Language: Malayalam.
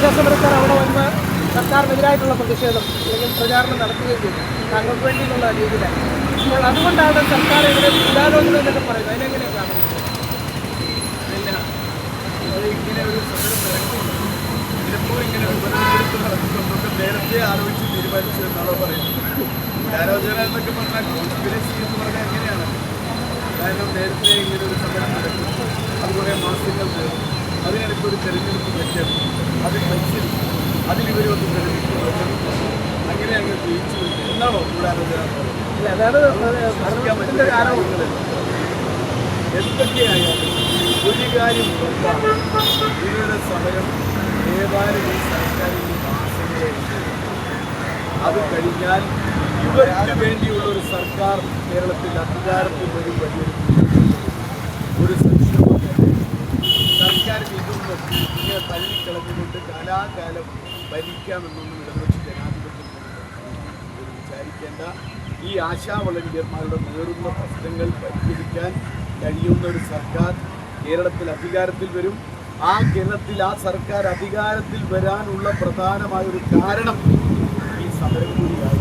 ആശാസമരക്കാർ അവിടെ വന്ന് സർക്കാരിനെതിരായിട്ടുള്ള പ്രതിഷേധം അല്ലെങ്കിൽ പ്രചാരണം നടത്തുകയും ചെയ്തു. താങ്കൾക്ക് വേണ്ടി എന്നുള്ള രീതിയിലാണ് അപ്പോൾ അതുകൊണ്ടാണ് സർക്കാർ ഇവിടെ ഗൂഢാലോചന എന്നൊക്കെ പറയുന്നത്. അതിനെങ്ങനെയാണ് കാണുന്നത് ഇങ്ങനെ ഒരു സമരം നടക്കുന്നുണ്ട് ചിലപ്പോൾ ഇങ്ങനെ ഉപതെരഞ്ഞെടുപ്പ് നടക്കുന്നുണ്ടൊക്കെ നേരത്തെ ആലോചിച്ച് തീരുമാനിച്ചു എന്നാണോ പറയുന്നത്. ആലോചന എന്നൊക്കെ പറഞ്ഞാൽ കോൺസ്പിരസി എന്ന് പറഞ്ഞാൽ എങ്ങനെയാണ്? കാരണം നേരത്തെ ഇങ്ങനെ ഒരു സമരം നടക്കും അത് കുറേ മാസങ്ങൾ അതിനിടയ്ക്ക് ഒരു തെരഞ്ഞെടുപ്പ് വെക്കണം അതിൽ ഇവർ ഒന്ന് തെരഞ്ഞെടുപ്പ് അങ്ങനെ അങ്ങ് ജയിച്ചു. എന്നാണോ കൂടാതെ അതാണ് എന്തൊക്കെയായാലും ഒരു കാര്യം. ഇവരുടെ സമരം ഏതാനും ഈ സർക്കാരിന്റെ മാസങ്ങളെ അത് കഴിഞ്ഞാൽ ഇവർക്ക് വേണ്ടിയുള്ള ഒരു സർക്കാർ കേരളത്തിൽ അധികാരത്തിൽ വരും വലിയൊരു ഒരു സംശയവും സർക്കാരിന് ഇതൊന്നും ഇങ്ങനെ തള്ളിക്കളഞ്ഞുകൊണ്ട് കാലാകാലം ഭരിക്കാമെന്നൊന്നും ഇടതുവെച്ച് ജനാധിപത്യം ഒരു വിചാരിക്കേണ്ട. ഈ ആശാ വളണ്ടിയർമാരുടെ നേടുന്ന പ്രശ്നങ്ങൾ പരിഹരിക്കാൻ കഴിയുന്ന ഒരു സർക്കാർ കേരളത്തിൽ അധികാരത്തിൽ വരും. ആ കേരളത്തിൽ ആ സർക്കാർ അധികാരത്തിൽ വരാനുള്ള പ്രധാനമായ ഒരു കാരണം ഈ സമരം കൂടിയായി